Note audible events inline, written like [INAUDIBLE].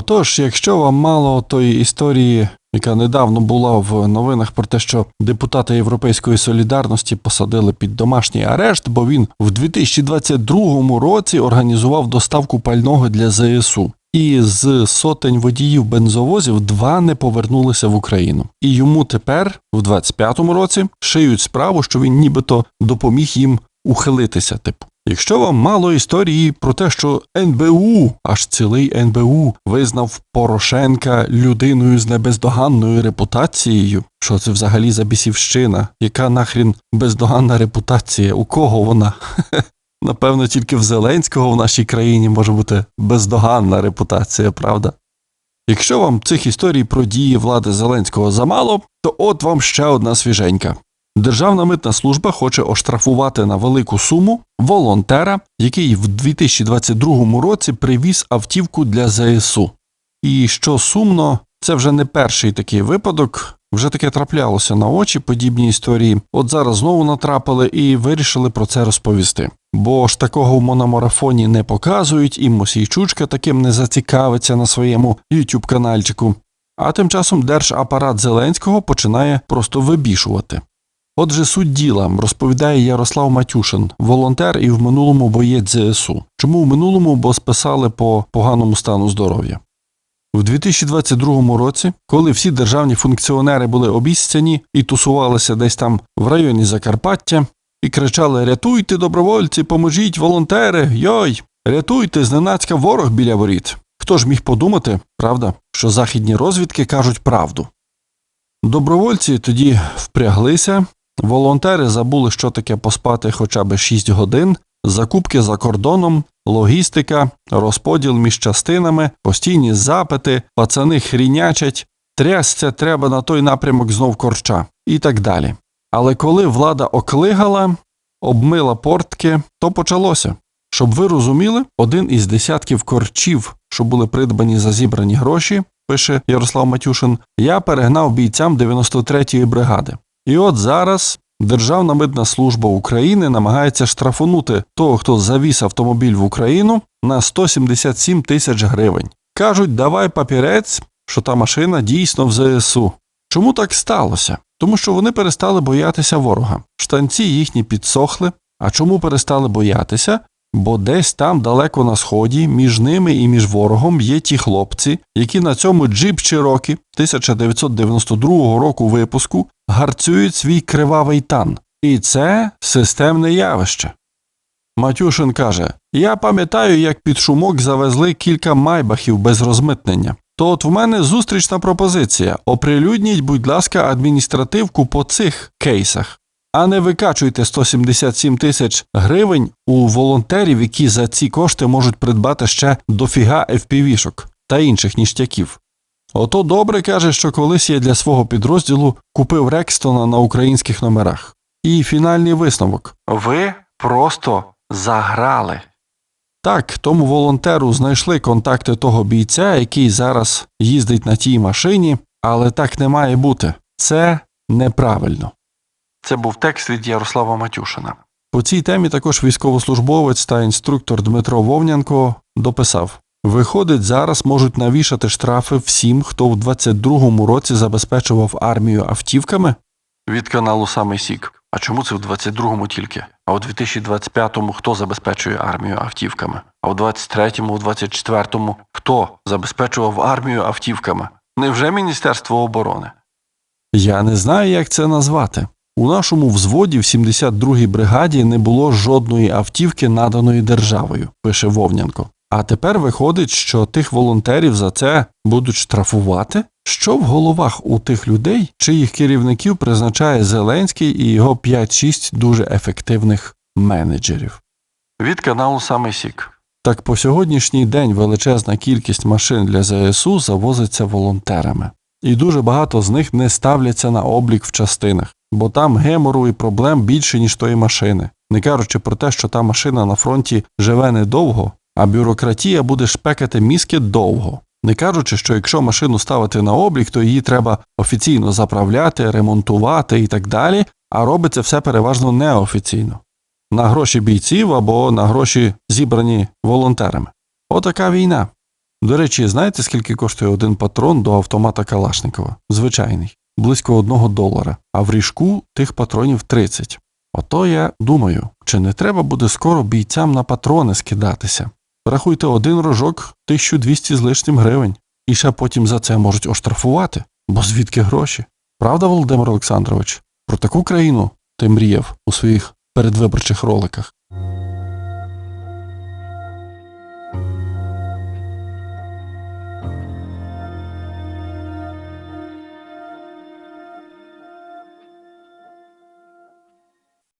Отож, якщо вам мало тої історії, яка недавно була в новинах про те, що депутата Європейської солідарності посадили під домашній арешт, бо він в 2022 році організував доставку пального для ЗСУ. І з сотень водіїв бензовозів два не повернулися в Україну. І йому тепер, в 25-му році, шиють справу, що він нібито допоміг їм ухилитися. Типу, якщо вам мало історії про те, що НБУ, аж цілий НБУ, визнав Порошенка людиною з небездоганною репутацією, що це взагалі за бісівщина, яка нахрін бездоганна репутація, у кого вона? [LAUGHS] Напевно, тільки в Зеленського в нашій країні може бути бездоганна репутація, правда? Якщо вам цих історій про дії влади Зеленського замало, то от вам ще одна свіженька. Державна митна служба хоче оштрафувати на велику суму волонтера, який в 2022 році привіз автівку для ЗСУ. І що сумно, це вже не перший такий випадок. Вже таке траплялося на очі подібні історії. От зараз знову натрапили і вирішили про це розповісти. Бо ж такого в мономарафоні не показують, і Мосійчучка таким не зацікавиться на своєму youtube канальчику. А тим часом держапарат Зеленського починає просто вибішувати. Отже, суть діла розповідає Ярослав Матюшин, волонтер і в минулому боєць ЗСУ. Чому в минулому, бо списали по поганому стану здоров'я. В 2022 році, коли всі державні функціонери були обіцяні і тусувалися десь там в районі Закарпаття, і кричали Рятуйте, добровольці, поможіть, волонтери, йой! Рятуйте, зненацька ворог біля воріт. Хто ж міг подумати, правда, що західні розвідки кажуть правду? Добровольці тоді впряглися, волонтери забули, що таке поспати хоча б 6 годин, закупки за кордоном, логістика, розподіл між частинами, постійні запити, пацани хрінячать, трясця треба на той напрямок знов корча і так далі. Але коли влада оклигала, обмила портки, то почалося. Щоб ви розуміли, один із десятків корчів, що були придбані за зібрані гроші, пише Ярослав Матюшин, я перегнав бійцям 93-ї бригади. І от зараз Державна митна служба України намагається штрафунути того, хто завіз автомобіль в Україну на 177 тисяч гривень. Кажуть, давай папірець, що та машина дійсно в ЗСУ. Чому так сталося? Тому що вони перестали боятися ворога. Штанці їхні підсохли. А чому перестали боятися? Бо десь там далеко на сході, між ними і між ворогом є ті хлопці, які на цьому джип Чирокі 1992 року випуску гарцюють свій кривавий тан. І це системне явище. Матюшин каже: Я пам'ятаю, як під шумок завезли кілька майбахів без розмитнення. То от в мене зустрічна пропозиція: оприлюдніть, будь ласка, адміністративку по цих кейсах. А не викачуйте 177 тисяч гривень у волонтерів, які за ці кошти можуть придбати ще дофіга FPV-шок та інших ніштяків. Ото добре каже, що колись я для свого підрозділу купив Рекстона на українських номерах. І фінальний висновок ви просто заграли. Так, тому волонтеру знайшли контакти того бійця, який зараз їздить на тій машині, але так не має бути. Це неправильно. Це був текст від Ярослава Матюшина. По цій темі також військовослужбовець та інструктор Дмитро Вовнянко дописав: Виходить, зараз можуть навішати штрафи всім, хто в 22-му році забезпечував армію автівками? Від каналу Самий Сік. А чому це в 22-му тільки? А у 2025-му хто забезпечує армію автівками? А у 23-му, у 24-му хто забезпечував армію автівками? Невже Міністерство оборони? Я не знаю, як це назвати. У нашому взводі в 72-й бригаді не було жодної автівки, наданої державою, пише Вовнянко. А тепер виходить, що тих волонтерів за це будуть штрафувати? Що в головах у тих людей, чиїх керівників призначає Зеленський і його 5-6 дуже ефективних менеджерів? Від каналу Саме Сік. Так по сьогоднішній день величезна кількість машин для ЗСУ завозиться волонтерами, і дуже багато з них не ставляться на облік в частинах, бо там гемору і проблем більше, ніж тої машини, не кажучи про те, що та машина на фронті живе недовго, а бюрократія буде шпекати мізки довго. Не кажучи, що якщо машину ставити на облік, то її треба офіційно заправляти, ремонтувати і так далі, а робиться все переважно неофіційно на гроші бійців або на гроші зібрані волонтерами. Отака війна. До речі, знаєте, скільки коштує один патрон до автомата Калашникова? Звичайний, близько одного долара, а в ріжку тих патронів 30. Ото я думаю, чи не треба буде скоро бійцям на патрони скидатися. Рахуйте один рожок 1200 з лишнім гривень, і ще потім за це можуть оштрафувати, бо звідки гроші? Правда, Володимир Олександрович? Про таку країну ти мріяв у своїх передвиборчих роликах.